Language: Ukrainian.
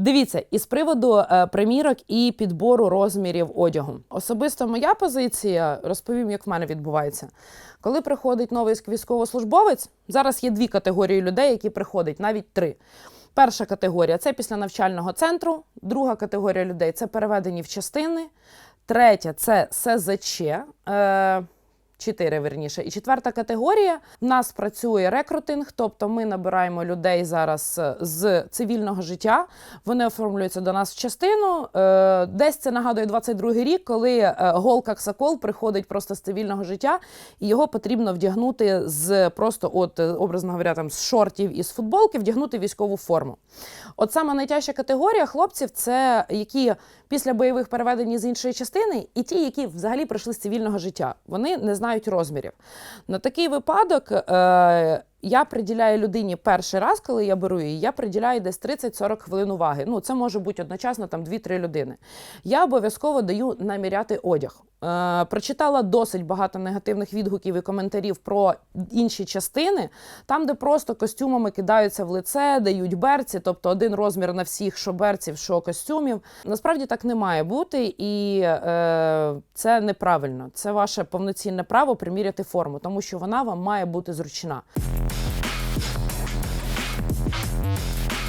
Дивіться, і з приводу е, примірок і підбору розмірів одягу. Особисто моя позиція розповім, як в мене відбувається. Коли приходить новий військовослужбовець, зараз є дві категорії людей, які приходять, навіть три. Перша категорія це після навчального центру, друга категорія людей це переведені в частини, третя це СЗЧ. Е, Чотири верніше. І четверта категорія. В нас працює рекрутинг, тобто ми набираємо людей зараз е, з цивільного життя. Вони оформлюються до нас в частину. Е, Десь це нагадує 22-й рік, коли е, голка Ксакол приходить просто з цивільного життя, і його потрібно вдягнути з просто, от, образно говоря, там з шортів і з футболки, вдягнути військову форму. От саме найтяжча категорія хлопців це які після бойових переведені з іншої частини, і ті, які взагалі прийшли з цивільного життя. Вони не знають розмірів. На такий випадок е, я приділяю людині перший раз, коли я беру її, я приділяю десь 30-40 хвилин уваги. Ну, це може бути одночасно там 2-3 людини. Я обов'язково даю наміряти одяг. Е, прочитала досить багато негативних відгуків і коментарів про інші частини, там, де просто костюмами кидаються в лице, дають берці, тобто один розмір на всіх, що берців, що костюмів. Насправді так не має бути, і е, це неправильно. Це ваше повноцінне право приміряти форму, тому що вона вам має бути зручна. Thank you.